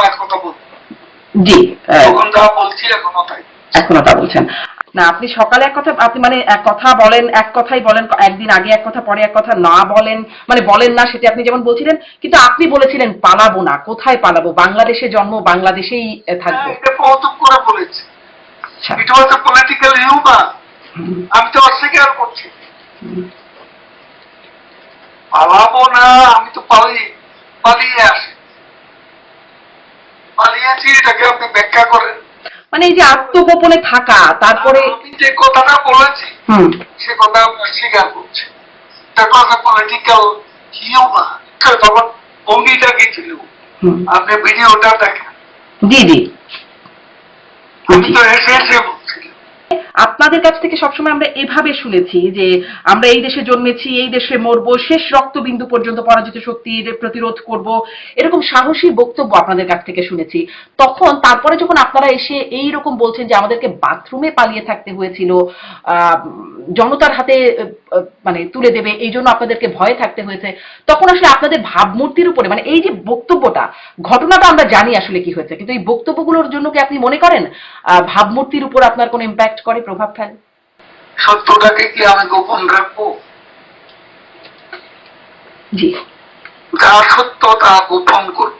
এক কথা জি তখন যা বলছি এখনও তাই। এখনও তা বলছেন। না আপনি সকালে এক কথা আপনি মানে এক কথা বলেন এক কথাই বলেন একদিন আগে এক কথা পরে এক কথা না বলেন মানে বলেন না সেটা আপনি যেমন বলছিলেন কিন্তু আপনি বলেছিলেন পালাবো না কোথায় পালাবো? বাংলাদেশে জন্ম বাংলাদেশেই থাকব। হ্যাঁ, করে বলেছি। আচ্ছা। এটা হচ্ছে পলিটিক্যাল হিউমার আমি তো অস্বীকার করছি। পালাবো না আমি তো পালিয়ে পালিয়ে আসি। পালিয়েছি এটাকে আপনি ব্যাখ্যা করেন। মানে এই যে আত্মগোপনে থাকা তারপরে আমি যে কথাটা বলেছি সে কথা স্বীকার করছে। হচ্ছে পলিটিক্যাল হিউমার তখন ভঙ্গিটা কি ছিল আপনি ভিডিওটা দেখেন। জি জি। আমি তো বলছিলাম আপনাদের কাছ থেকে সবসময় আমরা এভাবে শুনেছি যে আমরা এই দেশে জন্মেছি, এই দেশে মরবো, শেষ রক্তবিন্দু পর্যন্ত পরাজিত শক্তির প্রতিরোধ করব, এরকম সাহসী বক্তব্য আপনাদের কাছ থেকে শুনেছি। তখন, তারপরে যখন আপনারা এসে এই রকম বলছেন যে আমাদেরকে বাথরুমে পালিয়ে থাকতে হয়েছিল জনতার হাতে মানে তুলে দেবে, এই জন্য আপনাদেরকে ভয়ে থাকতে হয়েছে, তখন আসলে আপনাদের ভাবমূর্তির উপরে মানে এই যে বক্তব্যটা, ঘটনাটা আমরা জানি আসলে কি হয়েছে, কিন্তু এই বক্তব্যগুলোর জন্য কি আপনি মনে করেন ভাবমূর্তির উপর আপনার কোনো ইম্প্যাক্ট করে? প্রভাব ফেলে। সত্যটাকে কি আমি গোপন রাখব? জি। যা সত্য তা গোপন করব।